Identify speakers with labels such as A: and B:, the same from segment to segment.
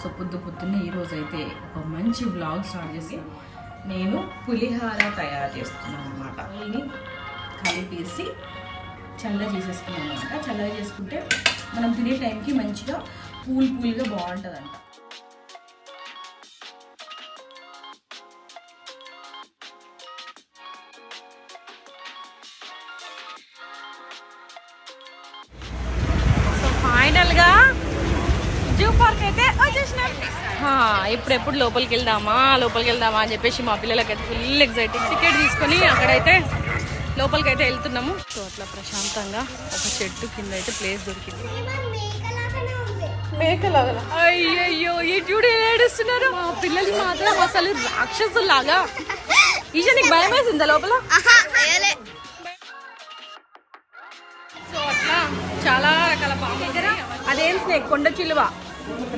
A: So పొద్దు పొద్దున్నే ఈరోజు అయితే ఒక మంచి బ్లాగ్ స్టార్ట్ చేసి నేను పులిహార తయారు చేస్తున్నాను అనమాట దీన్ని కలిపేసి చల్లగా చేసేసుకున్నాను అనమాట చల్లగా చేసుకుంటే మనం తినే టైంకి మంచిగా పూల్ పూల్గా
B: బాగుంటుంది ఇప్పుడు ఎప్పుడు లోపలికి వెళ్దామా? లోపలికి వెళ్దామా అని చెప్పేసి మా పిల్లలకి అయితే ఫుల్ ఎగ్జైటింగ్ టికెట్ తీసుకొని అక్కడైతే లోపలికి అయితే వెళ్తున్నాము. సో అట్లా ప్రశాంతంగా ఒక చెట్టు కింద అయితే ప్లేస్ దొరికింది. అయ్యయ్యో ఈ చూడు ఏడుస్తున్నారు? మా పిల్లలు మాత్రం అసలు రాక్షసులాగా ఈజా నీకు భయం వేసిందా లోపల? సో అట్లా చాలా రకాల పాములు దగ్గర అదేం స్నేక్? కొండ చిలువ.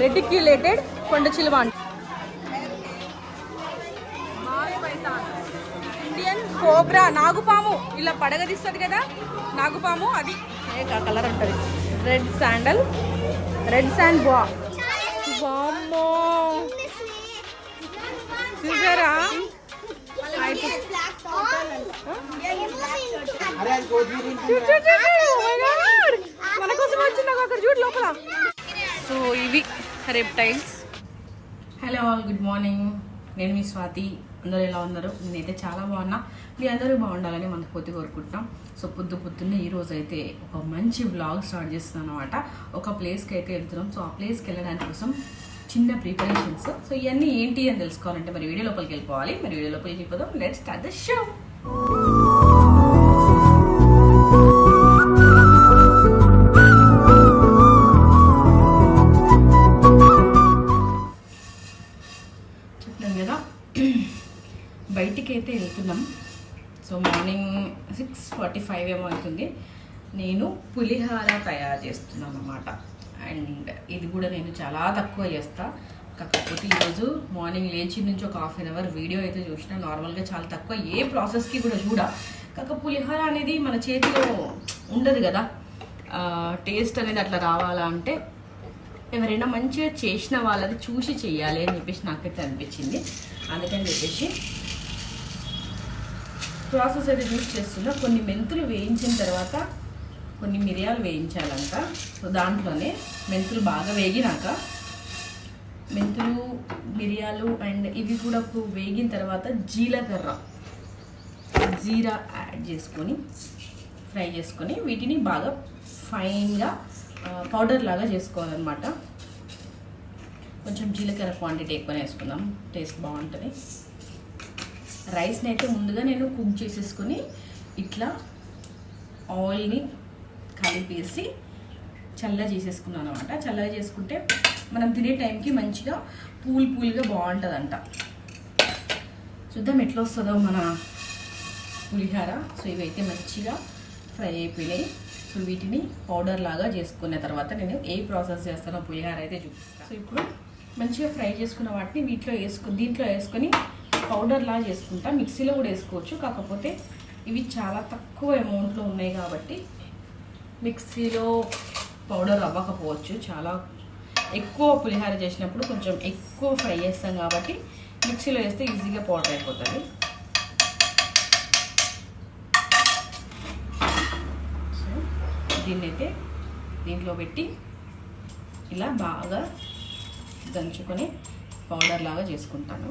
B: రెటిక్యులేటెడ్ కొండ చిలువ అంట ఇండియన్ కోబ్రా నాగుపాము. ఇలా పడగదిస్తుంది కదా నాగుపాము అది కలర్ ఉంటుంది. రెడ్ శాండల్ రెడ్ శాండ్ బా. బామ్మో చూసారా? Oh మన కోసం వచ్చింది అక్కడ చూడు లోపల. సో ఇవి reptiles
A: hello all good morning నేను మీ స్వాతి. అందరూ ఎలా ఉన్నారు? నేనైతే చాలా బాగున్నా. మీ అందరూ బాగుండాలని మనస్ఫూర్తి కోరుకుంటున్నాం. సో పొద్దు పొద్దున్నే ఈ రోజు అయితే ఒక మంచి బ్లాగ్ స్టార్ట్ చేస్తున్నాం అనమాట ఒక ప్లేస్కి అయితే వెళ్తున్నాం. సో ఆ ప్లేస్కి వెళ్ళడానికి కోసం చిన్న ప్రిపరేషన్స్ సో ఇవన్నీ ఏంటి అని తెలుసుకోవాలంటే మరి వీడియో లోపలికి వెళ్ళిపోవాలి. మరి వీడియో లోపలికి వెళ్ళిపోదాం. Let start the show six forty five ఏమో అవుతుంది. నేను పులిహార తయారు చేస్తున్నాను అనమాట అండ్ ఇది కూడా నేను చాలా తక్కువ చేస్తా. కాకపోతే ఈరోజు మార్నింగ్ లేచి నుంచి ఒక హాఫ్ అన్ అవర్ వీడియో అయితే చూసిన నార్మల్గా చాలా తక్కువ. ఏ ప్రాసెస్కి కూడా చూడ. కాక పులిహార అనేది మన చేతిలో ఉండదు కదా. టేస్ట్ అనేది అట్లా రావాలా అంటే ఎవరైనా మంచిగా చేసిన వాళ్ళది చూసి చెయ్యాలి అని చెప్పేసి నాకైతే అనిపించింది. అందుకని చెప్పేసి ప్రాసెస్ అయితే యూజ్ చేస్తున్నా. కొన్ని మెంతులు వేయించిన తర్వాత కొన్ని మిరియాలు వేయించాలంట. సో దాంట్లోనే మెంతులు బాగా వేగినాక మెంతులు మిరియాలు అండ్ ఇవి కూడా ఇప్పుడు వేగిన తర్వాత జీలకర్ర జీరా యాడ్ చేసుకొని ఫ్రై చేసుకొని వీటిని బాగా ఫైన్గా పౌడర్ లాగా చేసుకోవాలన్నమాట. కొంచెం జీలకర్ర క్వాంటిటీ ఎక్కువనే వేసుకుందాం. టేస్ట్ బాగుంటుంది. రైస్ని అయితే ముందుగా నేను కుక్ చేసేసుకొని ఇట్లా ఆయిల్ని కలిపేసి చల్లగా చేసేసుకున్నాను అనమాట. చల్లగా చేసుకుంటే మనం తినే టైంకి మంచిగా పూల్ పూల్గా బాగుంటుందంట. చూద్దాం ఎట్లా వస్తుందో మన పులిహార. సో ఇవైతే మంచిగా ఫ్రై అయిపోయినాయి. సో వీటిని పౌడర్ లాగా చేసుకున్న తర్వాత నేను ఏ ప్రాసెస్ చేస్తానో పులిహార అయితే చూపిస్తాను సో ఇప్పుడు మంచిగా ఫ్రై చేసుకున్న వాటిని వీటిలో వేసుకుని దీంట్లో వేసుకొని పౌడర్ లా చేసుకుంటా మిక్సీలో కూడా వేసుకోవచ్చు. కాకపోతే ఇవి చాలా తక్కువ అమౌంట్లో ఉన్నాయి కాబట్టి మిక్సీలో పౌడర్ అవ్వకపోవచ్చు. చాలా ఎక్కువ పులిహార చేసినప్పుడు కొంచెం ఎక్కువ ఫ్రై చేస్తాం కాబట్టి మిక్సీలో వేస్తే ఈజీగా పౌడర్ అయిపోతుంది. సో దీంట్లో పెట్టి ఇలా బాగా దంచుకొని పౌడర్ లాగా చేసుకుంటాను.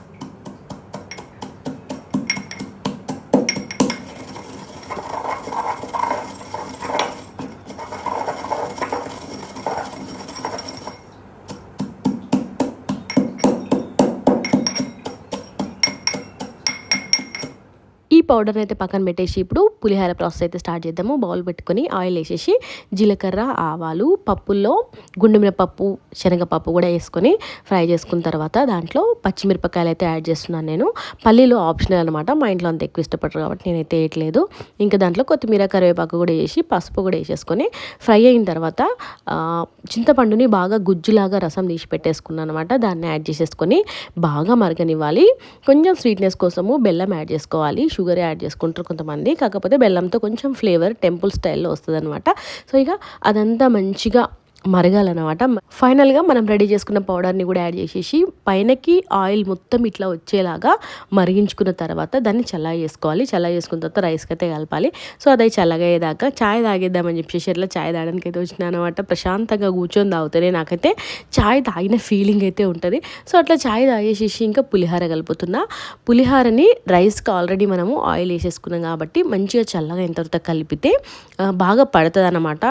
C: పౌడర్ అయితే పక్కన పెట్టేసి ఇప్పుడు పులిహార ప్రాసెస్ అయితే స్టార్ట్ చేద్దాము. బౌల్ పెట్టుకొని ఆయిల్ వేసేసి జీలకర్ర ఆవాలు పప్పుల్లో గుండెమిరపప్పు శనగపప్పు కూడా వేసుకొని ఫ్రై చేసుకున్న తర్వాత దాంట్లో పచ్చిమిరపకాయలు అయితే యాడ్ చేస్తున్నాను నేను. పల్లీలు ఆప్షనల్ అనమాట మా ఇంట్లో అంత ఎక్కువ ఇష్టపడరు కాబట్టి నేనైతే వేయట్లేదు. ఇంకా దాంట్లో కొత్తిమీర కరివేపాకు కూడా వేసి పసుపు కూడా వేసేసుకొని ఫ్రై అయిన తర్వాత చింతపండుని బాగా గుజ్జులాగా రసం తీసి పెట్టేసుకున్నాను అనమాట దాన్ని యాడ్ చేసేసుకొని బాగా మరగనివ్వాలి. కొంచెం స్వీట్నెస్ కోసము బెల్లం యాడ్ చేసుకోవాలి. షుగర్ యాడ్ చేసుకుంటారు కొంతమంది. కాకపోతే బెల్లంతో కొంచెం ఫ్లేవర్ టెంపుల్ స్టైల్లో వస్తుంది అనమాట సో ఇక అదంతా మంచిగా మరగాలన్నమాట. ఫైనల్గా మనం రెడీ చేసుకున్న పౌడర్ని కూడా యాడ్ చేసేసి పైనకి ఆయిల్ మొత్తం ఇట్లా వచ్చేలాగా మరిగించుకున్న తర్వాత దాన్ని చల్లగా చేసుకోవాలి చల్లగా చేసుకున్న తర్వాత రైస్కి అయితే కలపాలి. సో అది చల్లగా అయ్యేదాకా చాయ్ తాగేద్దామని చెప్పేసి ఇట్లా చాయ్ తాగడానికి అయితే వచ్చిన అనమాట ప్రశాంతంగా కూర్చొని తాగుతేనే నాకైతే చాయ్ తాగిన ఫీలింగ్ అయితే ఉంటుంది. సో అట్లా చాయ్ తాగేసేసి ఇంకా పులిహార కలుపుతున్నా. పులిహారని రైస్కి ఆల్రెడీ మనము ఆయిల్ వేసేసుకున్నాం కాబట్టి మంచిగా చల్లగా అయిన తర్వాత కలిపితే బాగా పడుతుంది అనమాట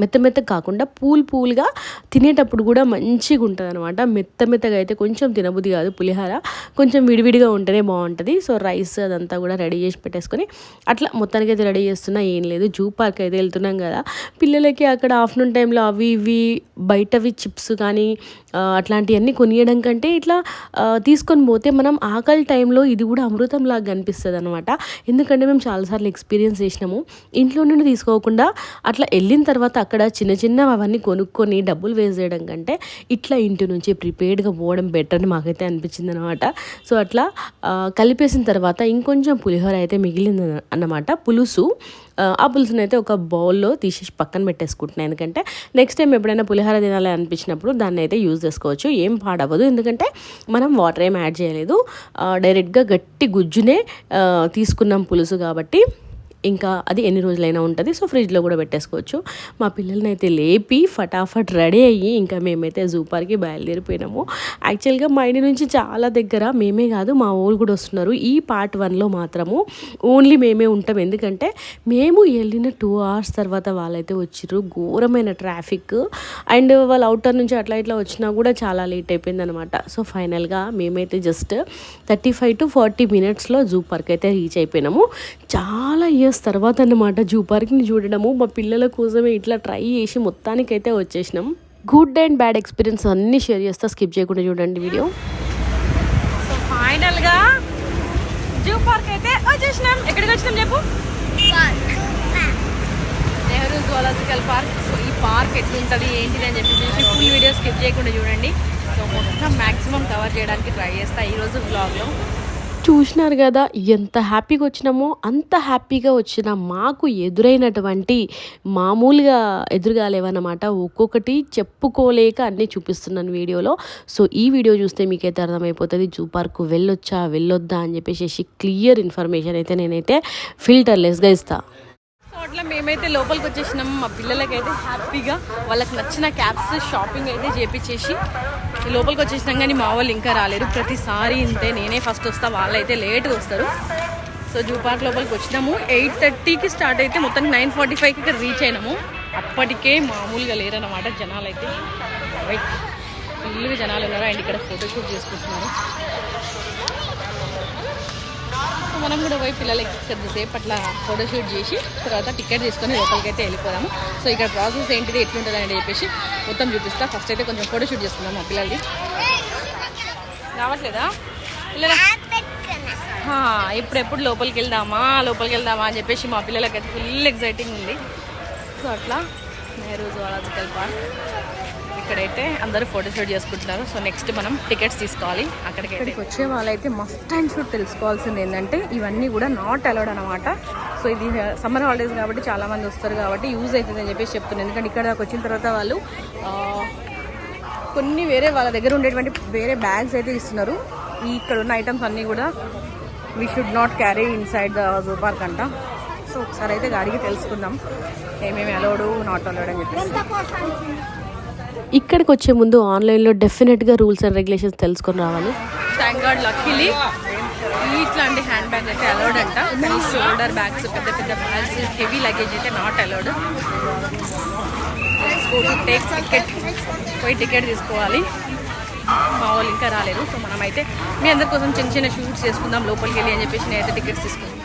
C: మెత్త మెత్త కాకుండా పూలు పూల్గా తినేటప్పుడు కూడా మంచిగా ఉంటుంది అనమాట మెత్త మెత్తగా అయితే కొంచెం తినబుద్ధి కాదు పులిహార. కొంచెం విడివిడిగా ఉంటేనే బాగుంటుంది. సో రైస్ అదంతా కూడా రెడీ చేసి పెట్టేసుకొని అట్లా మొత్తానికి అయితే రెడీ చేస్తున్నా ఏం లేదు. జూ పార్క్ అయితే వెళ్తున్నాం కదా. పిల్లలకి అక్కడ ఆఫ్టర్నూన్ టైంలో అవి ఇవి బయటవి చిప్స్ కానీ అట్లాంటివన్నీ కొనియడం కంటే ఇట్లా తీసుకొని పోతే మనం ఆకలి టైంలో ఇది కూడా అమృతం లాగా కనిపిస్తుంది అనమాట ఎందుకంటే మేము చాలాసార్లు ఎక్స్పీరియన్స్ చేసినాము. ఇంట్లో నుండి తీసుకోకుండా అట్లా వెళ్ళిన తర్వాత అక్కడ చిన్న చిన్న అవన్నీ కొనుక్కొని డబ్బులు వేస్ట్ చేయడం కంటే ఇట్లా ఇంటి నుంచి ప్రిపేర్డ్గా పోవడం బెటర్ అని మాకైతే అనిపించింది అనమాట సో అట్లా కలిపేసిన తర్వాత ఇంకొంచెం పులిహోర అయితే మిగిలింది అన్నమాట. పులుసు ఆ, ఆ పులుసుని అయితే ఒక బౌల్లో తీసేసి పక్కన పెట్టేసుకుంటున్నాను ఎందుకంటే నెక్స్ట్ టైం ఎప్పుడైనా పులిహోర తినాలి అనిపించినప్పుడు దాన్ని అయితే యూజ్ చేసుకోవచ్చు. ఏం పాడవదు ఎందుకంటే మనం వాటర్ ఏం యాడ్ చేయలేదు. డైరెక్ట్గా గట్టి గుజ్జునే తీసుకున్నాం పులుసు కాబట్టి ఇంకా అది ఎన్ని రోజులైనా ఉంటుంది. సో ఫ్రిడ్జ్లో కూడా పెట్టేసుకోవచ్చు. మా పిల్లల్ని అయితే లేపి ఫటాఫట్ రెడీ అయ్యి ఇంకా మేమైతే జూ పార్క్కి బయలుదేరిపోయినాము. యాక్చువల్గా మా ఇంటి నుంచి చాలా దగ్గర మేమే కాదు మా ఊళ్ళు కూడా వస్తున్నారు. ఈ పార్ట్ వన్లో మాత్రము ఓన్లీ మేమే ఉంటాం. ఎందుకంటే మేము వెళ్ళిన టూ అవర్స్ తర్వాత వాళ్ళైతే వచ్చిర్రు. ఘోరమైన ట్రాఫిక్. అండ్ వాళ్ళు అవుటర్ నుంచి అట్లా ఇట్లా వచ్చినా కూడా చాలా లేట్ అయిపోయింది అనమాట సో ఫైనల్గా మేమైతే just thirty five to forty మినిట్స్లో జూ పార్క్ అయితే రీచ్ అయిపోయినాము. చాలా ఇయర్ ఇయర్స్ తర్వాత అన్నమాట జూ పార్క్ని చూడడము. మా పిల్లల కోసమే ఇట్లా ట్రై చేసి మొత్తానికైతే వచ్చేసినాం. గుడ్ అండ్ బ్యాడ్ ఎక్స్పీరియన్స్ అన్నీ షేర్ చేస్తా. స్కిప్ చేయకుండా చూడండి వీడియో
A: సో ఫైనల్గా జూ పార్క్ అయితే వచ్చేసినాం. ఎక్కడికి వచ్చినాం చెప్పు? Nehru zoological park. సో ఈ పార్క్ ఎట్లుంటుంది ఏంటిది అని చెప్పేసి ఫుల్ వీడియో స్కిప్ చేయకుండా చూడండి. సో మొత్తం మ్యాక్సిమం కవర్ చేయడానికి ట్రై చేస్తా ఈరోజు బ్లాగ్లో
C: చూసినారు కదా ఎంత హ్యాపీగా వచ్చినామో అంత హ్యాపీగా వచ్చిన మాకు ఎదురైనటువంటి మామూలుగా ఎదురుగాలేవన్నమాట. ఒక్కొక్కటి చెప్పుకోలేక అన్నీ చూపిస్తున్నాను వీడియోలో. సో ఈ వీడియో చూస్తే మీకైతే అర్థమైపోతుంది జూ పార్క్ వెళ్ళొచ్చా వెళ్ళొద్దా అని చెప్పేసి క్లియర్ ఇన్ఫర్మేషన్ అయితే నేనైతే ఫిల్టర్లెస్గా ఇస్తాను
A: సో మేమైతే లోపలికి వచ్చేసినాం. మా పిల్లలకైతే హ్యాపీగా వాళ్ళకి నచ్చిన క్యాబ్స్ షాపింగ్ అయితే చేపించేసి లోపలికి వచ్చేసినాం కానీ మా వాళ్ళు ఇంకా రాలేరు ప్రతిసారి ఇంతే. నేనే ఫస్ట్ వస్తా. వాళ్ళైతే లేట్గా వస్తారు. సో జూ పార్క్ లోపలికి వచ్చినాము. ఎయిట్ థర్టీకి స్టార్ట్ అయితే మొత్తం నైన్ ఫార్టీ ఫైవ్కి ఇక్కడ రీచ్ అయినాము. అప్పటికే మామూలుగా లేరన్నమాట జనాలు అయితే ఫుల్గా జనాలు ఉన్నారు. అండ్ ఇక్కడ ఫోటోషూట్ చేసుకుంటున్నారు. సో మనం కూడా పోయి పిల్లలకి కొద్దిసేపు అట్లా ఫోటోషూట్ చేసి తర్వాత టికెట్ తీసుకొని లోపలికి అయితే వెళ్ళిపోదాము. సో ఇక్కడ ప్రాసెస్ ఏంటిది ఎట్లుంటుంది అని చెప్పేసి మొత్తం చూపిస్తా. ఫస్ట్ అయితే కొంచెం ఫోటోషూట్ చేసుకుందాం మా పిల్లలకి రావట్లేదా? పిల్లల ఇప్పుడు ఎప్పుడు లోపలికి వెళ్దామా లోపలికి వెళ్దామా అని చెప్పేసి మా పిల్లలకి అయితే ఫుల్ ఎగ్జైటింగ్ ఉంది. సో అట్లా నెహ్రూ జువాలజికల్ పార్క్. ఇక్కడైతే అందరూ ఫోటోషూట్ చేసుకుంటున్నారు. సో నెక్స్ట్ మనం టికెట్స్ తీసుకోవాలి. అక్కడికి ఇక్కడికి వచ్చే వాళ్ళైతే మస్ట్ అండ్ షుడ్ తెలుసుకోవాల్సింది ఏంటంటే ఇవన్నీ కూడా నాట్ అలౌడ్ అనమాట సో ఇది సమ్మర్ హాలిడేస్ కాబట్టి చాలా మంది వస్తారు కాబట్టి యూజ్ అవుతుంది అని చెప్పేసి చెప్తున్నాను ఎందుకంటే ఇక్కడ దాకా వచ్చిన తర్వాత వాళ్ళు కొన్ని వేరే వాళ్ళ దగ్గర ఉండేటువంటి వేరే బ్యాగ్స్ అయితే ఇస్తున్నారు. ఈ ఇక్కడ ఉన్న ఐటమ్స్ అన్నీ కూడా we should not carry inside the zoo park అంట. సో ఒకసారి అయితే గాడికి తెలుసుకుందాం. ఏమేమి అలౌడు నాట్ అలౌడ్ అని చెప్పి
C: ఇక్కడికి వచ్చే ముందు ఆన్లైన్లో డెఫినెట్గా రూల్స్ అండ్ రెగ్యులేషన్స్ తెలుసుకొని రావాలి.
A: థ్యాంక్ గాడ్ లక్కీలీ ఇట్లాంటి హ్యాండ్ బ్యాగ్ అయితే అలౌడ్ అంట. షోల్డర్ బ్యాగ్స్ పెద్ద పెద్ద బ్యాగ్స్ హెవీ లగేజ్ అయితే నాట్ అలౌడ్ టేక్ టికెట్ పోయి టికెట్ తీసుకోవాలి. మా వాళ్ళు ఇంకా రాలేదు. సో మనమైతే మీ అందరి కోసం చిన్న చిన్న షూట్స్ చేసుకుందాం లోపలికి వెళ్ళి అని చెప్పేసి నేనైతే టికెట్స్ తీసుకుందాం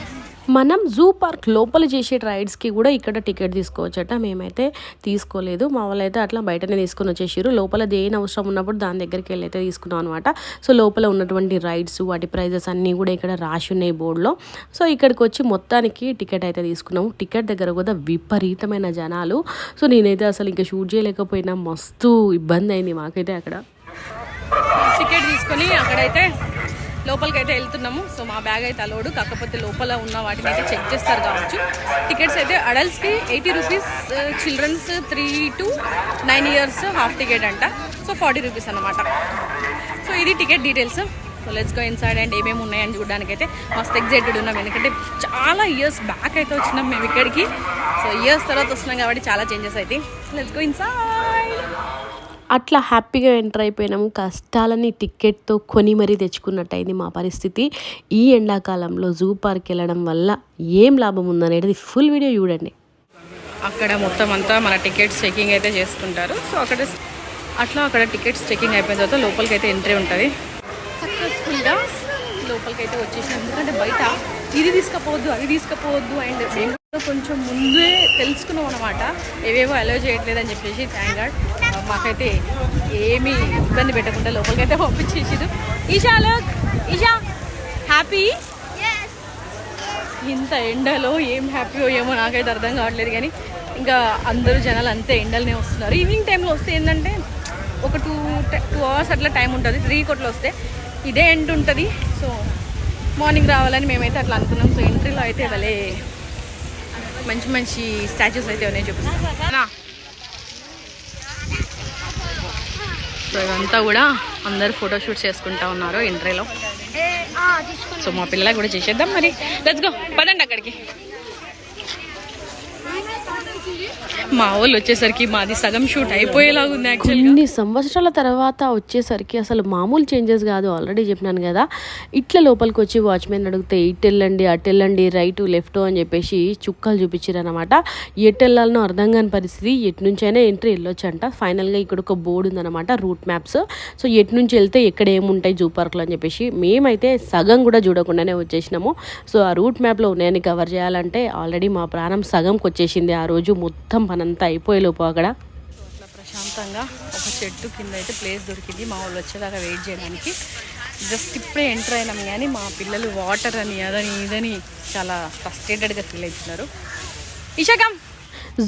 C: మనం జూ పార్క్ లోపల చేసే రైడ్స్కి కూడా ఇక్కడ టికెట్ తీసుకోవచ్చట. మేమైతే తీసుకోలేదు. మా వాళ్ళు అయితే అట్లా బయటనే తీసుకొని వచ్చేసారు లోపల దేని అవసరం ఉన్నప్పుడు దాని దగ్గరికి వెళ్ళి అయితే తీసుకున్నాం అనమాట సో లోపల ఉన్నటువంటి రైడ్స్ వాటి ప్రైజెస్ అన్నీ కూడా ఇక్కడ రాసి ఉన్నాయి బోర్డులో. సో ఇక్కడికి వచ్చి మొత్తానికి టికెట్ అయితే తీసుకున్నాము. టికెట్ దగ్గర కూడా విపరీతమైన జనాలు. సో నేనైతే అసలు ఇంకా షూట్ చేయలేకపోయినా మస్తు ఇబ్బంది అయింది మాకైతే అక్కడ.
A: టికెట్ తీసుకొని అక్కడైతే లోపలికి అయితే వెళ్తున్నాము. సో మా బ్యాగ్ అయితే అలోడు. కాకపోతే లోపల ఉన్న వాటిని అయితే చెక్ చేస్తారు కావచ్చు. టికెట్స్ అయితే అడల్ట్స్కి eighty rupees children's three to nine years half ticket అంట. సో ఫార్టీ రూపీస్ అనమాట సో ఇది ticket details. So let's go inside and ఏమేమి ఉన్నాయని చూడడానికైతే మస్తు ఎగ్జైటెడ్ ఉన్నాం. ఎందుకంటే చాలా ఇయర్స్ బ్యాక్ అయితే వచ్చినాం మేము ఇక్కడికి. సో ఇయర్స్ తర్వాత వస్తున్నాం కాబట్టి చాలా చేంజెస్ అయితే. లెట్స్ గో ఇన్సైడ్
C: అట్లా హ్యాపీగా ఎంటర్ అయిపోయినాము. కష్టాలని టికెట్తో కొని మరీ తెచ్చుకున్నట్టయింది మా పరిస్థితి. ఈ ఎండాకాలంలో జూ పార్క్ వెళ్ళడం వల్ల ఏం లాభం ఉందనేది ఫుల్ వీడియో చూడండి.
A: అక్కడ మొత్తం అంతా మన టికెట్స్ చెకింగ్ అయితే చేసుకుంటారు. సో అక్కడ అట్లా అక్కడ టికెట్స్ చెకింగ్ అయిపోయిన తర్వాత లోపలికి అయితే ఎంట్రీ ఉంటుంది. సక్సెస్ఫుల్గా లోపలికి అయితే వచ్చేసాం ఎందుకంటే బయట ఇది తీసుకపోవద్దు అది తీసుకపోవద్దు అండ్ మేము కొంచెం ముందే తెలుసుకున్నాం అనమాట ఏవేవో అలో చేయట్లేదు అని చెప్పేసి థ్యాంక్ గాడ్ మాకైతే ఏమీ ఇబ్బంది పెట్టకుండా లోపలికైతే అయితే పంపించేసారు ఈషా లోక్ ఈషా హ్యాపీ ఇంత ఎండలో ఏం హ్యాపీయో ఏమో నాకైతే అర్థం కావట్లేదు కానీ ఇంకా అందరూ జనాలు అంతే ఎండలనే వస్తున్నారు. ఈవినింగ్ టైంలో వస్తే ఏంటంటే ఒక టూ టూ అవర్స్ అట్లా టైం ఉంటుంది త్రీ కొట్లు వస్తే ఇదే ఎండ్ ఉంటుంది. సో మార్నింగ్ రావాలని మేమైతే అట్లా అనుకున్నాం. సో ఎంట్రీలో అయితే భలే మంచి మంచి స్టాచ్యూస్ అయితే ఉన్నాయి చూపిస్తాను సో ఇదంతా కూడా అందరు ఫోటోషూట్స్ చేసుకుంటా ఉన్నారు ఎంట్రీలో. సో మా పిల్లలకు కూడా చేసేద్దాం మరి. లెట్స్ గో పదండి అక్కడికి. మా వాళ్ళు వచ్చేసరికి మాది సగం షూట్ అయిపోయేలాగా ఉంది
C: కొన్ని సంవత్సరాల తర్వాత వచ్చేసరికి అసలు మామూలు చేంజెస్ కాదు ఆల్రెడీ చెప్పినాను కదా. ఇట్లా లోపలికి వచ్చి వాచ్మెన్ అడిగితే ఇటు వెళ్ళండి అటు వెళ్ళండి రైట్ లెఫ్ట్ అని చెప్పేసి చుక్కలు చూపించారు అనమాట ఎటు వెళ్ళాలనో అర్థం కాని పరిస్థితి. ఎటు నుంచైనా అయినా ఎంట్రీ వెళ్ళొచ్చు అంట ఫైనల్గా ఇక్కడ ఒక బోర్డు ఉందన్నమాట రూట్ మ్యాప్స్. సో ఎటు నుంచి వెళ్తే ఎక్కడ ఏముంటాయి జూ పార్క్లో అని చెప్పేసి మేమైతే సగం కూడా చూడకుండానే వచ్చేసినాము. సో ఆ రూట్ మ్యాప్లో ఉన్నాయని కవర్ చేయాలంటే ఆల్రెడీ మా ప్రాణం సగంకి వచ్చేసింది ఆ రోజు. మొత్తం పనంతా అయిపోయేలోపు అక్కడ.
A: అట్లా ప్రశాంతంగా ఒక చెట్టు కింద అయితే ప్లేస్ దొరికింది. మా వాళ్ళు వచ్చేదాకా వెయిట్ చేయడానికి. జస్ట్ ఇప్పుడే ఎంటర్ అయినాం కానీ మా పిల్లలు వాటర్ అని అదని ఇదని చాలా ఫ్రస్ట్రేటెడ్గా ఫీల్ అవుతున్నారు. ఇషాకం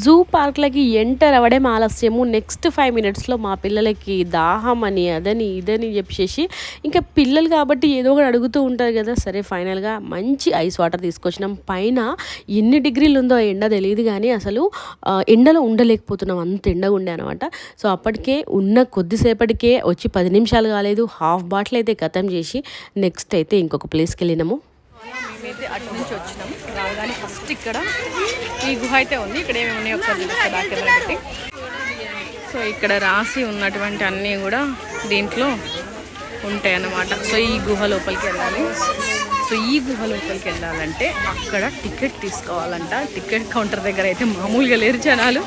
C: జూ పార్క్లకి ఎంటర్ అవ్వడం ఆలస్యము. నెక్స్ట్ ఫైవ్ మినిట్స్లో మా పిల్లలకి దాహం అని అదని ఇదని చెప్పేసి ఇంకా పిల్లలు కాబట్టి ఏదో ఒకటి అడుగుతూ ఉంటారు కదా. సరే ఫైనల్గా మంచి ఐస్ వాటర్ తీసుకొచ్చినాం. పైన ఎన్ని డిగ్రీలు ఉందో ఆ ఎండ తెలియదు కానీ అసలు ఎండలో ఉండలేకపోతున్నాం. అంత ఎండగా ఉండే అనమాట సో అప్పటికే ఉన్న కొద్దిసేపటికే వచ్చి పది నిమిషాలు కాలేదు. హాఫ్ బాటిల్ అయితే ఖతం చేసి నెక్స్ట్ అయితే ఇంకొక ప్లేస్కి వెళ్ళినాము.
A: మేమైతే అటు నుంచి వచ్చినాం. రాగానే ఫస్ట్ ఇక్కడ ఈ గుహ అయితే ఉంది. ఇక్కడ ఏమేమి ఉన్నాయో ఒకసారి చూపిస్తా కెమెరా పెట్టి సో ఇక్కడ రాసి ఉన్నటువంటి అన్నీ కూడా దీంట్లో ఉంటాయి అన్నమాట సో ఈ గుహ లోపలికి వెళ్ళాలి. సో ఈ గుహ లోపలికి వెళ్ళాలంటే అక్కడ టికెట్ తీసుకోవాలంట. టికెట్ కౌంటర్ దగ్గర అయితే మామూలుగా లేరు జనాలు.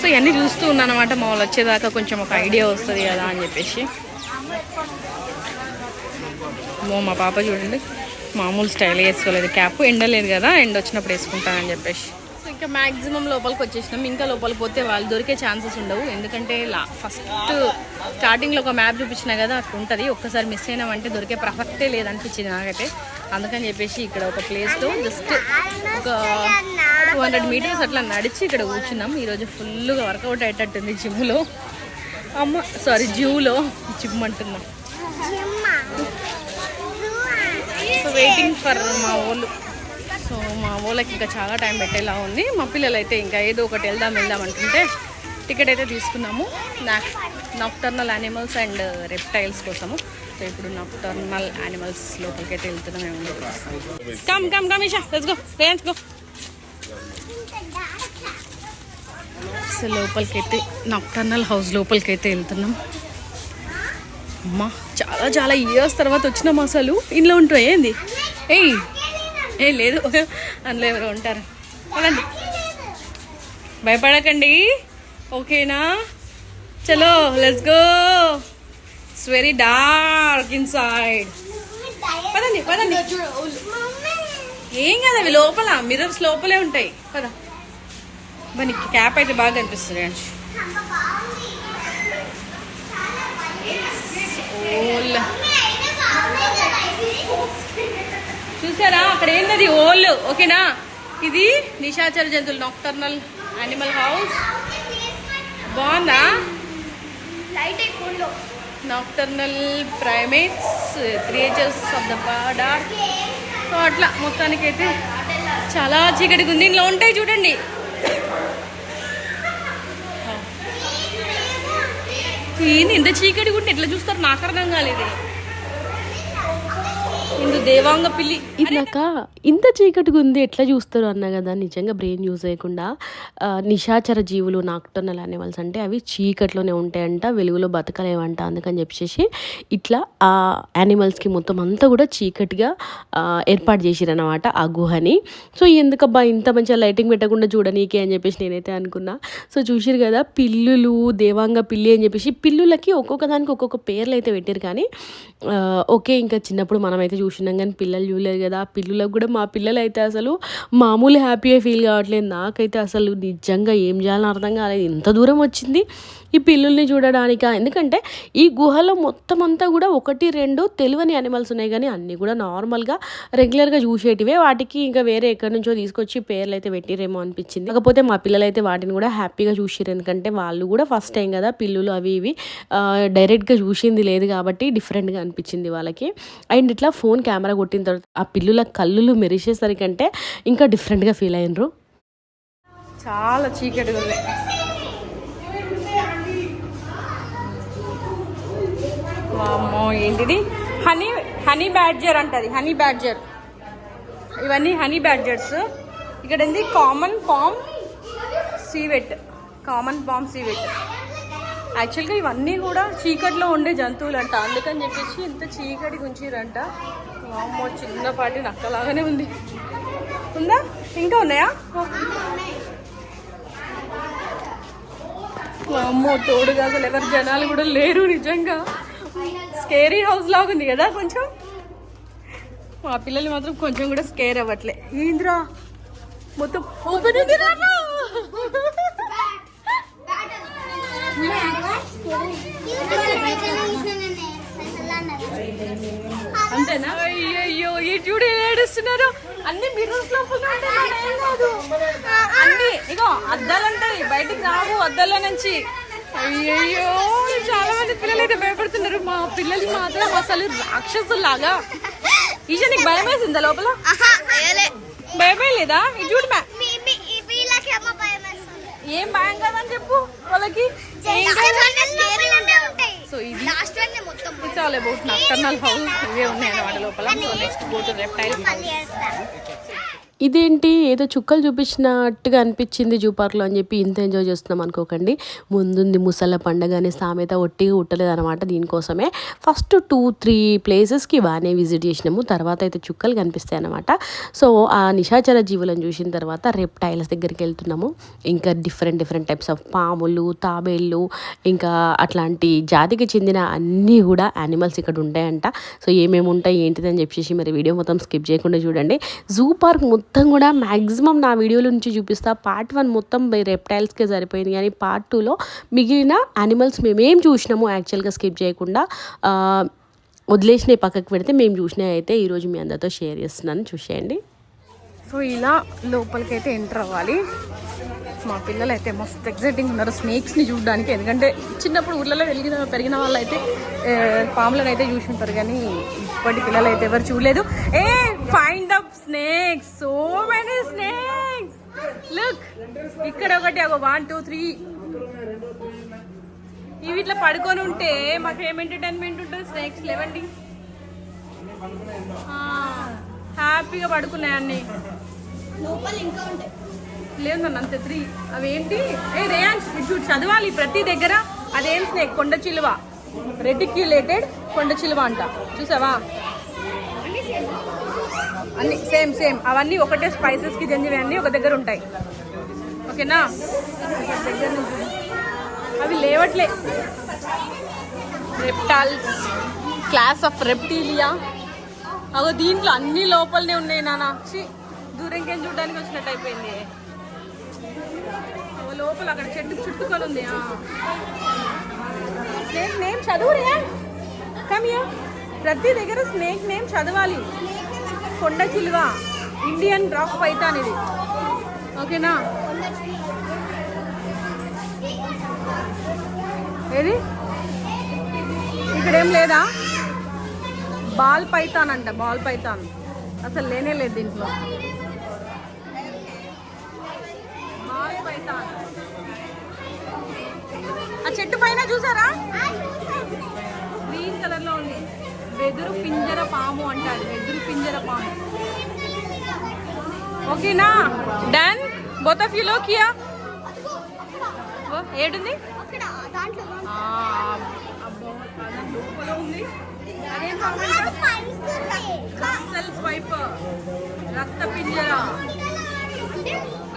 A: సో ఇవన్నీ చూస్తూ ఉన్నానమాట. అనమాట మా వాళ్ళు వచ్చేదాకా కొంచెం ఒక ఐడియా వస్తుంది కదా అని చెప్పేసి. మో మా పాప చూడండి. మామూలు స్టైల్ వేసుకోలేదు. క్యాప్ ఎండలేదు కదా. ఎండ వచ్చినప్పుడు వేసుకుంటానని చెప్పేసి. ఇంకా మ్యాక్సిమం లోపలికి వచ్చేసినాం. ఇంకా లోపలికి పోతే వాళ్ళు దొరికే ఛాన్సెస్ ఉండవు. ఎందుకంటే లా ఫస్ట్ స్టార్టింగ్లో ఒక మ్యాప్ చూపించినా కదా అట్లా ఉంటుంది. ఒక్కసారి మిస్ అయినామంటే దొరికే ప్రసక్తే లేదనిపించింది నాకైతే. అందుకని చెప్పేసి ఇక్కడ ఒక ప్లేస్లో జస్ట్ ఒక టూ హండ్రెడ్ మీటర్స్ అట్లా నడిచి ఇక్కడ కూర్చున్నాం. ఈరోజు ఫుల్గా వర్కౌట్ అయ్యేటట్టుంది జిమ్లో అమ్మ సారీ జూలో జిమ్ అంటున్నాం. సో వెయిటింగ్ ఫర్ మా వాళ్ళు సో మా వాళ్ళకి ఇంకా చాలా టైం పెట్టేలా ఉంది. మా పిల్లలు అయితే ఇంకా ఏదో ఒకటి వెళ్దాం వెళ్దాం అంటుంటే టికెట్ అయితే తీసుకున్నాము. నాక్టర్నల్ యానిమల్స్ అండ్ రెప్టైల్స్ కోసము. సో ఇప్పుడు నాక్టర్నల్ యానిమల్స్ లోపలికి అయితే వెళ్తున్నాం come come come Isha let's go range go so లోపలికి అయితే నాక్టర్నల్ హౌస్ లోపలికి అయితే వెళ్తున్నాం. అమ్మా చాలా చాలా ఇయర్స్ తర్వాత వచ్చినాం అసలు. ఇంట్లో ఉంటాయి ఏంది? ఏయ్ ఏ లేదు. అందులో ఎవరో ఉంటారు. పదండి. భయపడకండి. ఓకేనా? చలో let's go it's very dark inside పదండి పదండి. ఏం కదా అవి లోపల మిర్రర్స్ లోపలే ఉంటాయి. పద. మరి క్యాప్ అయితే బాగా అనిపిస్తుంది అండి. ఓల్ చూసారా? అక్కడ ఏంటది ఓల్ ఓకేనా? ఇది నిశాచర జంతువులు. నాక్టర్నల్ యానిమల్ హౌస్ బాగుందా? Nocturnal primates creatures of the dark so అట్లా మొత్తానికైతే చాలా చీకటిగా ఉంది. ఇందులో ఉంటాయి చూడండి. ఏంది ఇంత చీకటిగా ఉంటే ఎట్లా చూస్తారు? నాకు అర్థం కాలేదు. దేవాంగ పిల్లి.
C: ఇందాక ఇంత చీకటిగా ఉంది ఎట్లా చూస్తారు అన్నా కదా నిజంగా బ్రెయిన్ యూజ్ చేయకుండా నిశాచర జీవులు నాక్టర్నల్ యానిమల్స్ అంటే అవి చీకట్లోనే ఉంటాయంట వెలుగులో బతకలేవంట అందుకని చెప్పేసి ఇట్లా ఆ యానిమల్స్కి మొత్తం అంతా కూడా చీకటిగా ఏర్పాటు చేసిరన్నమాట ఆ గుహని. సో ఎందుకబ్బా ఇంత మంచిగా లైటింగ్ పెట్టకుండా చూడనీకే అని చెప్పేసి నేనైతే అనుకున్నా. సో చూసిరు కదా పిల్లులు దేవాంగ పిల్లి అని చెప్పేసి పిల్లులకి ఒక్కొక్క దానికి ఒక్కొక్క పేర్లు అయితే పెట్టారు కానీ ఓకే ఇంకా చిన్నప్పుడు మనమైతే చూసినాం కానీ పిల్లలు చూడలేదు కదా. ఆ పిల్లలకు కూడా మా పిల్లలు అయితే అసలు మామూలు హ్యాపీగా ఫీల్ కావట్లేదు. నాకైతే అసలు నిజంగా ఏం చేయాలని అర్థం కాలేదు. ఇంత దూరం వచ్చింది. ఈ పిల్లుల్ని చూడడానిక? ఎందుకంటే ఈ గుహలో మొత్తం అంతా కూడా ఒకటి రెండు తెలివని యానిమల్స్ ఉన్నాయి. కానీ అన్నీ కూడా నార్మల్గా రెగ్యులర్గా చూసేటివే. వాటికి ఇంకా వేరే ఎక్కడి నుంచో తీసుకొచ్చి పేర్లు అయితే పెట్టిరేమో అనిపించింది. కాకపోతే మా పిల్లలు అయితే వాటిని కూడా హ్యాపీగా చూసిరు ఎందుకంటే వాళ్ళు కూడా ఫస్ట్ టైం కదా పిల్లులు అవి ఇవి డైరెక్ట్గా చూసింది లేదు కాబట్టి డిఫరెంట్గా అనిపించింది వాళ్ళకి. అండ్ ఇట్లా ఫోన్ కెమెరా కొట్టిన తర్వాత ఆ పిల్లుల కళ్ళు మెరిసేసరికంటే ఇంకా డిఫరెంట్గా ఫీల్ అయినరు
A: చాలా చీకటిగా ఉంది. అమ్మో ఏంటిది? హనీ హనీ బ్యాడ్జర్ అంటది హనీ బ్యాడ్జర్. ఇవన్నీ హనీ బ్యాడ్జర్స్. ఇక్కడ ఏంది common palm civet. Common palm civet. యాక్చువల్గా ఇవన్నీ కూడా చీకట్లో ఉండే జంతువులు అంట అందుకని చెప్పేసి ఇంత చీకటి ఉంచిరంట వామ్మో చిన్నపాటి నక్కలాగానే ఉంది. ఉందా? ఇంకా ఉన్నాయా? అమ్మో తోడుగా అసలు ఎవరు జనాలు కూడా లేరు నిజంగా. స్కేరీ హౌస్ లాగా ఉంది కదా కొంచెం? మా పిల్లలు మాత్రం కొంచెం కూడా స్కేర్ అవ్వట్లే. ఏంద్రా? మొత్తం ఓపెన్ ఉంది నాన్న. అంతేనా? అయ్యో ఈ చూడు ఏడుస్తున్నారు. అన్ని మిర్రర్స్ లోపల అన్ని ఇగో అద్దాలు ఉంటాయి బయటికి రావు అద్దాల నుంచి. అయ్యయ్యో చాలా మంది పిల్లలు అయితే భయపడుతున్నారు. మా పిల్లలు మాత్రం అసలు రాక్షసులాగా ఈజ నీకు భయం వేసిందా లోపల? భయం లేదా చూడు ఏం భయం కాదని చెప్పు వాళ్ళకి. సో ఇది
B: లాస్ట్ మొత్తం
A: it's all about nocturnal house ఇవే ఉన్నాయి అన్నమాట లోపల. So next go to reptile
C: ఇదేంటి? ఏదో చుక్కలు చూపించినట్టుగా అనిపించింది జూ పార్క్లో అని చెప్పి ఇంత ఎంజాయ్ చేస్తున్నాం అనుకోకండి. ముందుంది ముసళ్ళ పండగ అనే సామెత ఒట్టిగా ఉట్టలేదు అనమాట దీనికోసమే. ఫస్ట్ టూ త్రీ ప్లేసెస్కి బాగానే విజిట్ చేసినాము. తర్వాత అయితే చుక్కలు కనిపిస్తాయి అనమాట సో ఆ నిశాచర జీవులను చూసిన తర్వాత రెప్టైల్స్ దగ్గరికి వెళ్తున్నాము. ఇంకా డిఫరెంట్ డిఫరెంట్ టైప్స్ ఆఫ్ పాములు తాబేళ్ళు ఇంకా అట్లాంటి జాతికి చెందిన అన్నీ కూడా యానిమల్స్ ఇక్కడ ఉంటాయంట. సో ఏమేమి ఉంటాయి ఏంటిదని చెప్పేసి మరి వీడియో మొత్తం స్కిప్ చేయకుండా చూడండి. జూ పార్క్ మొత్తం కూడా మ్యాక్సిమం నా వీడియోల నుంచి చూపిస్తా. పార్ట్ వన్ మొత్తం రెప్టైల్స్కే సరిపోయింది. కానీ పార్ట్ టూలో మిగిలిన యానిమల్స్ మేమేం చూసినాము యాక్చువల్గా స్కిప్ చేయకుండా వదిలేసినవి పక్కకు పెడితే మేము చూసినవి అయితే ఈరోజు మీ అందరితో షేర్ చేస్తున్నాను. చూసేయండి.
A: సో ఇలా లోపలికి అయితే ఎంటర్ అవ్వాలి. మా పిల్లలు అయితే మస్తు ఎగ్జైటింగ్ ఉన్నారు స్నేక్స్ని చూడడానికి. ఎందుకంటే చిన్నప్పుడు ఊర్లలో వెలిగిన పెరిగిన వాళ్ళు అయితే పాములను అయితే చూసి ఉంటారు కానీ ఇప్పటి పిల్లలు అయితే ఎవరు చూడలేదు. A find up snakes so many snakes look ఇక్కడ ఒకటి ఒక వన్ టూ త్రీ ఇవి ఇట్లా పడుకొని ఉంటే మాకు ఏం ఎంటర్టైన్మెంట్ ఉంటుంది స్నేక్స్ లేవండి. హ్యాపీగా పడుకున్నాయి అన్నీ.
B: లోపల ఇంకా ఉంటాయి.
A: లేదు నన్ను అంతే త్రీ. అవేంటి? ఏ రేయాన్స్ చూడు చదవాలి ప్రతి దగ్గర అదేం స్నేక్? కొండ చిలువ. రెటిక్యులేటెడ్ కొండ చిలువ అంట. చూసావా? అన్ని సేమ్ సేమ్. అవన్నీ ఒకటే స్పైసెస్కి చెందినవి అన్నీ ఒక దగ్గర ఉంటాయి. ఓకేనా? దగ్గర నుంచి అవి లేవట్లే. రెప్టాల్స్. Class of రెప్టీలియా. అగో దీంట్లో అన్ని లోపలనే ఉన్నాయి నాన్న దూరంకేం చూడడానికి వచ్చినట్టు అయిపోయింది. లోపల అక్కడ చెట్టు చుట్టుకొని ఉంది ఆ. స్నేక్ నేమ్ చదువు కమియా ప్రతి దగ్గర స్నేక్ నేమ్ చదవాలి. కొండ చిలువ ఇండియన్ రాక్ పైతాన్ ఇది. ఓకేనా ఏది? ఇక్కడేం లేదా? బాల్ పైతాన్ అంట బాల్ పైతాన్ అసలు లేనే లేదు దీంట్లో బాల్ పైతాన్ ఆ చెట్టు పైన చూసారా? గ్రీన్ కలర్లో ఉంది. వెదురు పింజర పాము అంటారు. వెదురు పింజర పాము. ఓకేనా? డన్ బోత్ ఆఫ్ యూ ఏడుంది? లోపల ఉంది. స్వైపర్ రక్త పింజర.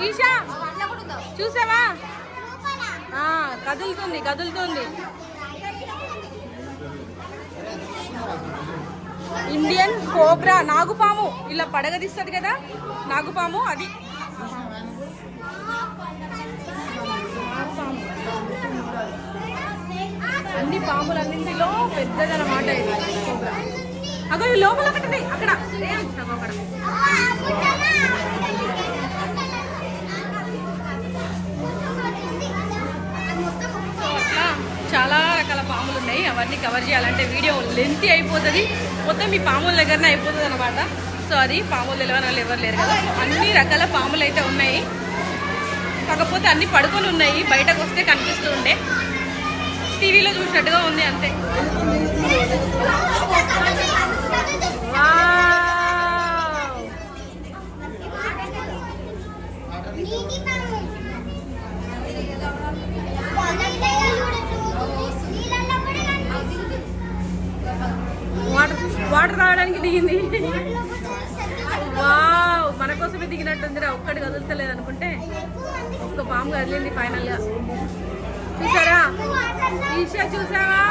A: ఈషా చూసావా? కదులుతుంది కదులుతుంది. ఇండియన్ కోబ్రా నాగుపాము. ఇలా పడగదిస్తుంది కదా నాగుపాము అది. అన్ని పాములన్నింటిలో పెద్దదన్నమాట ఇది. కోబ్రా అగో ఈ లోపల ఒకటి అక్కడ. అక్కడ అట్లా చాలా రకాల పాములు అవన్నీ కవర్ చేయాలంటే వీడియో లెంతీ అయిపోతుంది. మొత్తం మీ పాముల దగ్గరనే అయిపోతుంది అనమాట సో అది పాములు తెలియని వాళ్ళు ఎవరు లేరు కదా. అన్ని రకాల పాములు అయితే ఉన్నాయి. కాకపోతే అన్ని పడుకొని ఉన్నాయి. బయటకు వస్తే కనిపిస్తూ ఉండే. టీవీలో చూసినట్టుగా ఉంది అంతే. వాటర్ రావడానికి దిగింది. వావ్ మన కోసమే దిగినట్టుందిరా ఒక్కటి కదులుతలేదు అనుకుంటే. ఒక్క పాము కదిలింది ఫైనల్గా చూసారా? ఈషా చూసావా?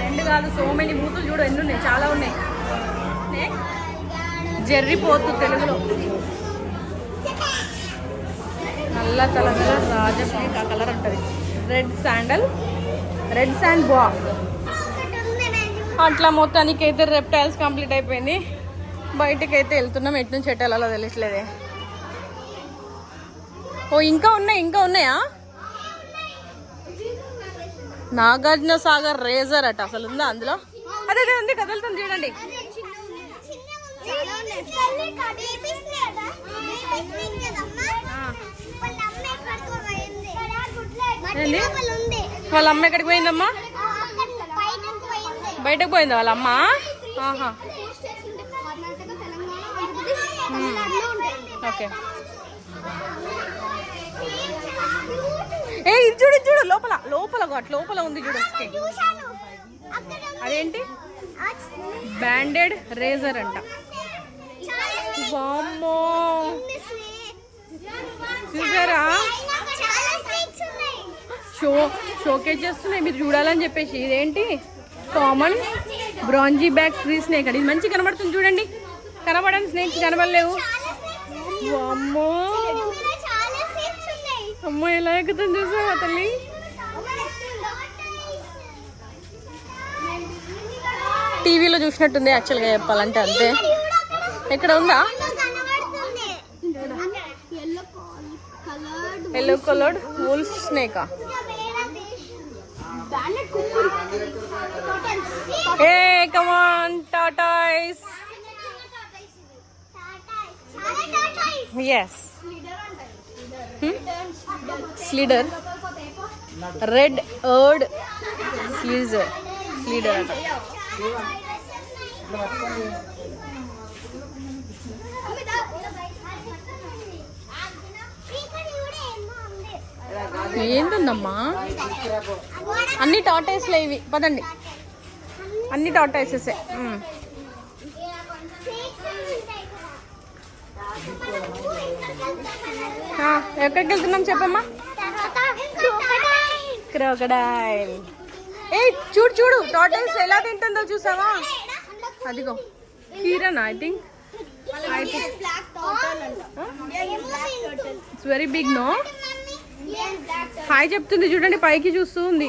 A: రెండు కాదు సో మెనీ బూతులు చూడు ఎన్ని ఉన్నాయి? చాలా ఉన్నాయి. జర్రిపోతు తెలుగులో. నల్ల కలర్ రాజపేట కలర్ ఉంటుంది. రెడ్ శాండల్ రెడ్ శాండ్ బా అట్లా మొత్తానికి అయితే రెప్టైల్స్ కంప్లీట్ అయిపోయింది. బయటకి అయితే వెళ్తున్నాం. ఎటు నుంచి ఎటు వెళ్ళాలో తెలియట్లేదే. ఓ ఇంకా ఉన్నాయి ఇంకా ఉన్నాయా? నాగార్జున సాగర్ రేజర్ అట. అసలు ఉందా అందులో? అదే అదే ఉంది. కదులుతుంది చూడండి. ఏంది? వాళ్ళ అమ్మ ఎక్కడికి పోయిందమ్మా? బయటకు పోయిందా. వాళ్ళ అమ్మ? ఆహా. ఓకే. ఏ ఇది చూడు ఇది చూడు లోపల లోపల గోట్ లోపల ఉంది చూడు. అదేంటి? బ్యాండెడ్ రేజర్ అంట. వామ్మో. చూసారా? షో షోకేజ్ చేస్తున్నాయి. మీరు చూడాలని చెప్పేసి. ఇదేంటి? Common bronze back tree snake అండి. ఇది మంచి కనబడుతుంది చూడండి. కనబడని స్నేక్స్ కనబడలేవు. వామ్మో. అమ్మో ఎలా ఎక్కుతుంది చూసావా తల్లి? టీవీలో చూసినట్టుంది యాక్చువల్గా చెప్పాలంటే అంతే. ఇక్కడ ఉందా? ఎల్లో కలర్డ్ వూల్ స్నేకా a common tortoise yes slider red eared slider slider అంట ఏంటుందమ్మా అన్ని టాటాయిస్లే ఇవి. పదండి. అన్ని టాటాయిసెసే ఎక్కడికి వెళ్తున్నాం చెప్పమ్మా? క్రోకడైల్. ఏ చూడు చూడు. టాటాయిస్ ఎలా తింటుందో చూసావా? అదిగో. Kieron I think it's very big no hi చెప్తుంది చూడండి పైకి చూస్తూ ఉంది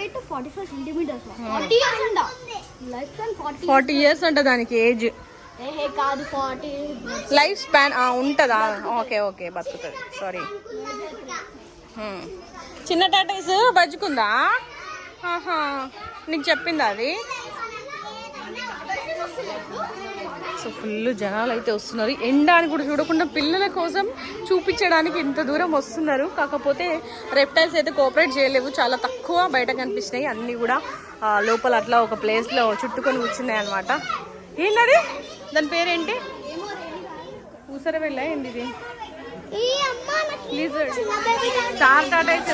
B: ఎయిట్ ఫార్టీ ఇయర్స్
A: అంట. దానికి ఏజ్.
B: కాదు ఫార్టీ.
A: లైఫ్ స్పాన్ ఉంటుందా? ఓకే ఓకే బతుకుతుంది. సారీ చిన్న టాటాయిస్ బజ్జుకుందా? ఆహా. నీకు చెప్పిందా అది? సో ఫుల్ జనాలు అయితే వస్తున్నారు ఎండ అని కూడా చూడకుండా పిల్లల కోసం చూపించడానికి ఇంత దూరం వస్తున్నారు. కాకపోతే రెప్టైల్స్ అయితే కోఆపరేట్ చేయలేవు. చాలా తక్కువ బయట కనిపిస్తున్నాయి. అన్నీ కూడా లోపల అట్లా ఒక ప్లేస్లో చుట్టుకొని కూర్చున్నాయి అనమాట ఏంటది దాని పేరేంటి? ఊసర వెళ్ళా ఏంది ఇది?
B: టాటా.
A: Star tortoise.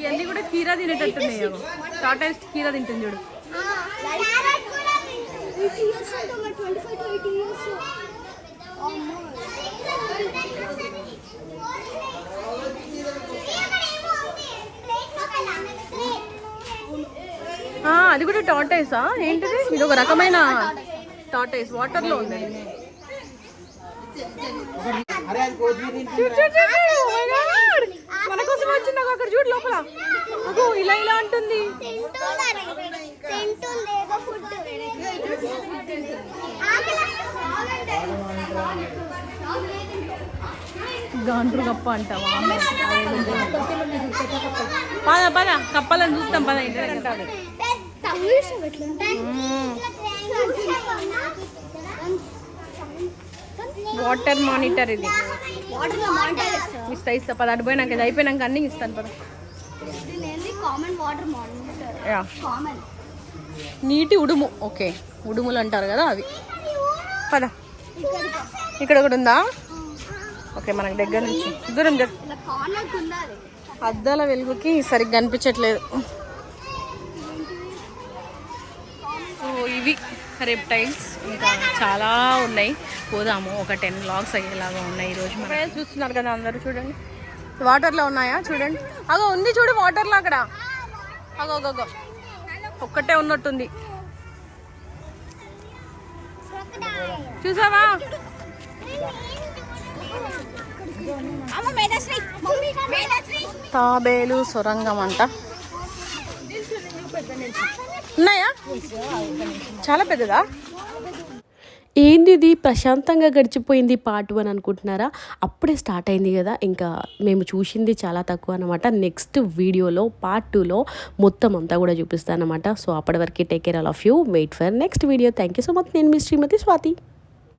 A: ఇవన్నీ కూడా కీరా తినేటట్టున్నాయి. టాటాయిస్ కీరా తింటుంది చూడు. అది కూడా టాటాయిసా ఏంటిది? ఇది ఒక రకమైన టాటాయిస్ వాటర్లో ఉంది చూడు, చూడు, చూడు, oh my God. మన కోసం వచ్చింది అగో అక్కడ చూడు లోపల అగో ఇలా ఇలా ఉంటుంది
B: తింటున్నారు. తింటుంది ఏదో ఫుడ్
A: గాండ్రు కప్ప అంటావా? పద పద కప్పలను చూస్తాం పద ఇంటర్ వాటర్ మానిటర్ ఇది. ఇస్తా ఇస్తా పద అటు పోయినాక ఇది అయిపోయినాక అన్ని ఇస్తాను పద. నీటి ఉడుము ఓకే. ఉడుములు అంటారు కదా అవి. పద. ఇక్కడ ఒకటి ఉందా? ఓకే మనకి దగ్గర నుంచి. దూరం అద్దాల వెలుగుకి సరిగ్గా కనిపించట్లేదు. సో ఇవి రెప్టైల్స్ ఇంకా చాలా ఉన్నాయి. పోదాము. ఒక టెన్ లాగ్స్ అయ్యేలాగా ఉన్నాయి ఈరోజు మనం చూస్తున్నారు కదా అందరూ చూడండి. వాటర్లో ఉన్నాయా? చూడండి. అగో ఉంది చూడు వాటర్లో అక్కడ. అగో అగో అగో. ఒక్కటే ఉన్నట్టుంది. చూసావా? తాబేలు సొరంగం అంట. ఉన్నాయా? చాలా పెద్దదా?
C: ఏంది ఇది ప్రశాంతంగా గడిచిపోయింది పార్ట్ వన్ అనుకుంటున్నారా? అప్పుడే స్టార్ట్ అయింది కదా. ఇంకా మేము చూసింది చాలా తక్కువ అనమాట నెక్స్ట్ వీడియోలో పార్ట్ టూలో మొత్తం అంతా కూడా చూపిస్తాను అనమాట సో అప్పటి వరకు take care all of you. Wait for next video. Thank you so much. నేను మీ శ్రీమతి స్వాతి.